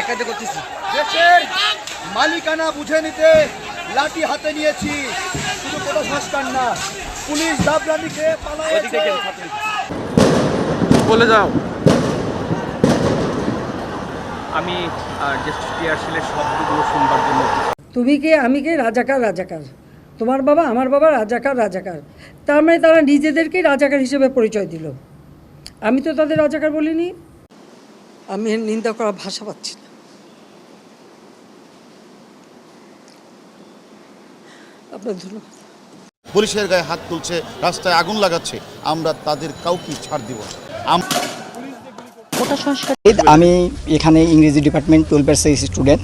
একাতে করতেছি। দেশের মালিকানা বুঝে নিতে লাঠি হাতে নিয়েছি। শুধু কোনো সংস্কার না পুলিশ দাবরানিকে ওদিক থেকে বলে যাও। আমি জাস্ট টিয়ারশেলের শব্দগুলো শুনবার জন্য তুমি কে? আমি কে? রাজাকার রাজাকার। তোমার বাবা আমার বাবা রাজাকার রাজাকার। তার মানে তারা নিজেদেরকেই রাজাকার হিসেবে পরিচয় দিল। আমি তো তাদের রাজাকার বলিনি। আমি নিন্দা করা ভাষা পাচ্ছি না। আপনার ধন্যবাদ পুলিশের গায়ে হাত তুলছে রাস্তায় আগুন লাগাচ্ছে। আমরা তাদের কাউকে ছাড় দিব আমি এখানে ইংরেজি ডিপার্টমেন্ট টুয়েলভের সেই স্টুডেন্ট।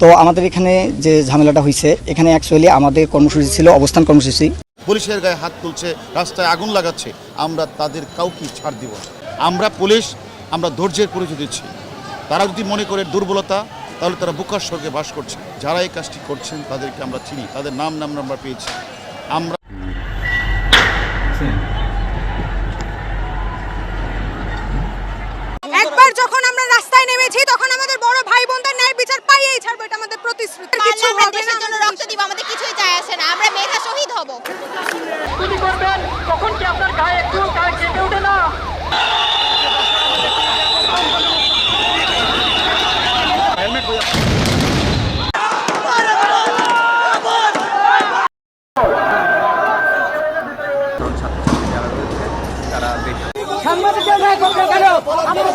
তো আমাদের এখানে যে ঝামেলাটা হয়েছে এখানে অ্যাকচুয়ালি আমাদের কর্মসূচি ছিল অবস্থান কর্মসূচি। পুলিশের গায়ে হাত তুলছে রাস্তায় আগুন লাগাচ্ছে। আমরা তাদের কাউকে ছাড় দিব আমরা পুলিশ আমরা ধৈর্যের পরিচয় দিচ্ছি। তারা যদি মনে করে দুর্বলতা তাহলে তারা বুকার স্বর্গে বাস করছে। যারা এই কাজটি করছেন তাদেরকে আমরা চিনি। তাদের নাম নাম আমরা পেয়েছি। আমরা একবার যখন আমরা রাস্তায় নেমেছি তখন আমাদের বড় ভাই বোনদের ন্যায় বিচার পাইয়েই ছাড়বো। এটা আমাদের প্রতিশ্রুতি। কিছু হবে না। জন্য রক্ত দিব আমাদের কিছুই যায় আসে না। আমরা মেধা শহীদ হব। তরুণ ছাত্রছাত্রী যারা রয়েছে তারা বেশ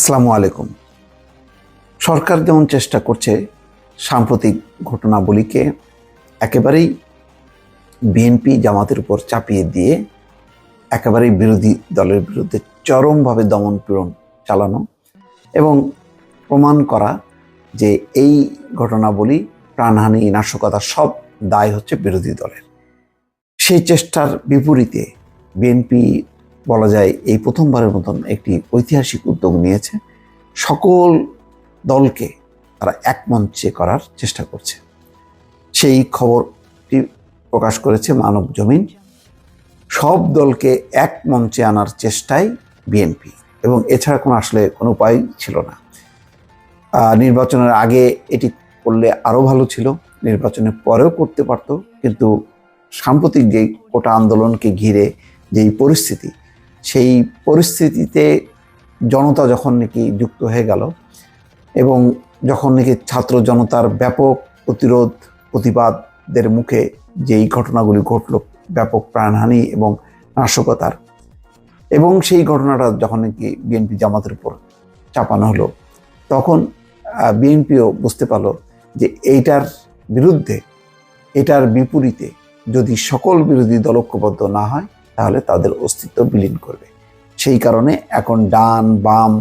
আসসালামু আলাইকুম। সরকার যেমন চেষ্টা করছে সাম্প্রতিক ঘটনাবলীকে একেবারেই বিএনপি জামাতের উপর চাপিয়ে দিয়ে একেবারেই বিরোধী দলের বিরুদ্ধে চরমভাবে দমন পীড়ন চালানো এবং প্রমাণ করা যে এই ঘটনাবলী, প্রাণহানি, নাশকতা সব দায় হচ্ছে বিরোধী দলের। সেই চেষ্টার বিপরীতে বিএনপি বলা যায় এই প্রথমবারের মতন একটি ঐতিহাসিক উদ্যোগ নিয়েছে। সকল দলকে তারা এক মঞ্চে করার চেষ্টা করছে। সেই খবরটি প্রকাশ করেছে মানব জমিন। সব দলকে এক মঞ্চে আনার চেষ্টায় বিএনপি এবং এছাড়া কোনো আসলে কোনো উপায় ছিল না। নির্বাচনের আগে এটি করলে আরও ভালো ছিল, নির্বাচনের পরেও করতে পারতো। কিন্তু সাম্প্রতিক যে কোটা আন্দোলনকে ঘিরে যেই পরিস্থিতি সেই পরিস্থিতিতে জনতা যখন নাকি যুক্ত হয়ে গেল এবং যখন নাকি ছাত্র জনতার ব্যাপক প্রতিরোধ, প্রতিবাদের মুখে যেই ঘটনাগুলি ঘটল, ব্যাপক প্রাণহানি এবং নাশকতার, এবং সেই ঘটনাটা যখন নাকি বিএনপি জামাতের উপর চাপানো হলো, তখন বিএনপিও বুঝতে পারল যে এইটার বিরুদ্ধে, এটার বিপরীতে যদি সকল বিরোধী দল ঐক্যবদ্ধ না হয় তাহলে তাদের অস্তিত্ব বিলীন করবে। সেই কারণে এখন ডান, বাম,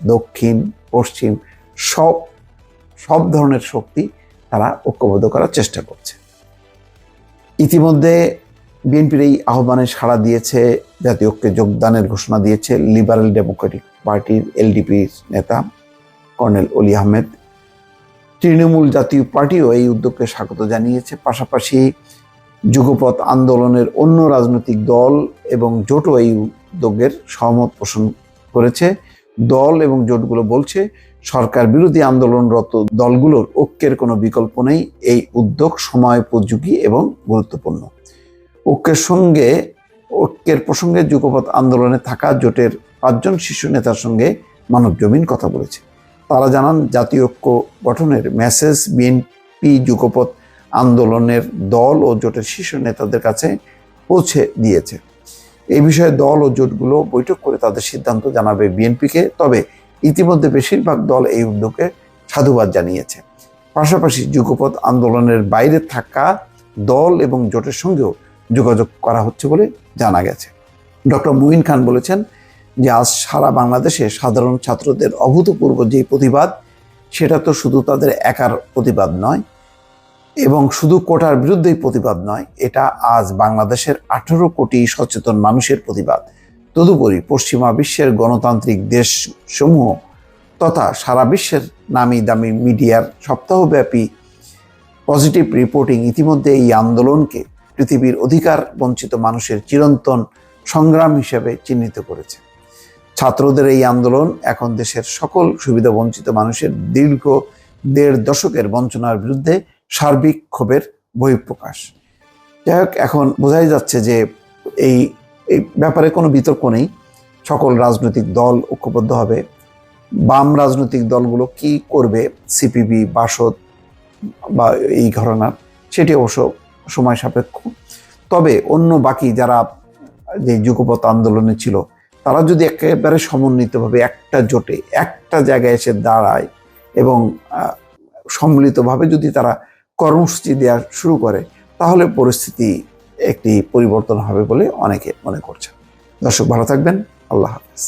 দক্ষিণ, পশ্চিম সব সব ধরনের শক্তি তারা ঐক্যবদ্ধ করার চেষ্টা করছে। ইতিমধ্যে বিএনপির এই আহ্বানে সাড়া দিয়েছে, জাতীয় ঐক্যে যোগদানের ঘোষণা দিয়েছে লিবারেল ডেমোক্রেটিক পার্টির এলডিপির নেতা কর্নেল অলি আহমেদ। তৃণমূল জাতীয় পার্টিও এই উদ্যোগকে স্বাগত জানিয়েছে। পাশাপাশি যুগপথ আন্দোলনের অন্য রাজনৈতিক দল এবং জোটও এই উদ্যোগের সহমত পোষণ করেছে। দল এবং জোটগুলো বলছে, সরকার বিরোধী আন্দোলনরত দলগুলোর ঐক্যের কোনো বিকল্প নেই। এই উদ্যোগ সময়োপযোগী এবং গুরুত্বপূর্ণ। ঐক্যের সঙ্গে, ঐক্যের প্রসঙ্গে যুগপথ আন্দোলনে থাকা জোটের পাঁচজন শীর্ষ নেতার সঙ্গে মানব জমিন কথা বলেছে। তারা জানান, জাতীয় ঐক্য গঠনের মেসেজ বিএনপি যুগপথ আন্দোলনের দল ও জোটের শীর্ষ নেতাদের কাছে পৌঁছে দিয়েছে। এই বিষয়ে দল ও জোটগুলো বৈঠক করে তাদের সিদ্ধান্ত জানাবে বিএনপিকে, তবে ইতিমধ্যে বেশিরভাগ দল এই উদ্যোগে সাধুবাদ জানিয়েছে। পাশাপাশি যুগপথ আন্দোলনের বাইরে থাকা দল এবং জোটের সঙ্গেও যোগাযোগ করা হচ্ছে বলে জানা গেছে। ডক্টর মুইন খান বলেছেন যে, আজ সারা বাংলাদেশে সাধারণ ছাত্রদের অভূতপূর্ব যে প্রতিবাদ, সেটা তো শুধু তাদের একার প্রতিবাদ নয় এবং শুধু কোটার বিরুদ্ধেই প্রতিবাদ নয়, এটা আজ বাংলাদেশের আঠেরো কোটি সচেতন মানুষের প্রতিবাদ। তদুপরি পশ্চিমা বিশ্বের গণতান্ত্রিক দেশসমূহ তথা সারা বিশ্বের নামি দামি মিডিয়ার সপ্তাহব্যাপী পজিটিভ রিপোর্টিং ইতিমধ্যে এই আন্দোলনকে পৃথিবীর অধিকার বঞ্চিত মানুষের চিরন্তন সংগ্রাম হিসেবে চিহ্নিত করেছে। ছাত্রদের এই আন্দোলন এখন দেশের সকল সুবিধা বঞ্চিত মানুষের দীর্ঘ দেড় দশকের বঞ্চনার বিরুদ্ধে সার্বিক ক্ষোভের বহিঃপ্রকাশ। যাই হোক, এখন বোঝাই যাচ্ছে যে এই এই ব্যাপারে কোনো বিতর্ক নেই। সকল রাজনৈতিক দল ঐক্যবদ্ধ হবে। বাম রাজনৈতিক দলগুলো কি করবে, সিপিবি, বাসদ বা এই ঘটনার সেটি অবশ্য সময় সাপেক্ষ। তবে অন্য বাকি যারা যে যুগপথ আন্দোলনে ছিল, তারা যদি একেবারে সমন্বিতভাবে একটা জোটে একটা জায়গায় এসে দাঁড়ায় এবং সম্মিলিতভাবে যদি তারা কর্মসূচি দেওয়া শুরু করে, তাহলে পরিস্থিতি একটি পরিবর্তন হবে বলে অনেকে মনে করছেন। দর্শক ভালো থাকবেন, আল্লাহ হাফেজ।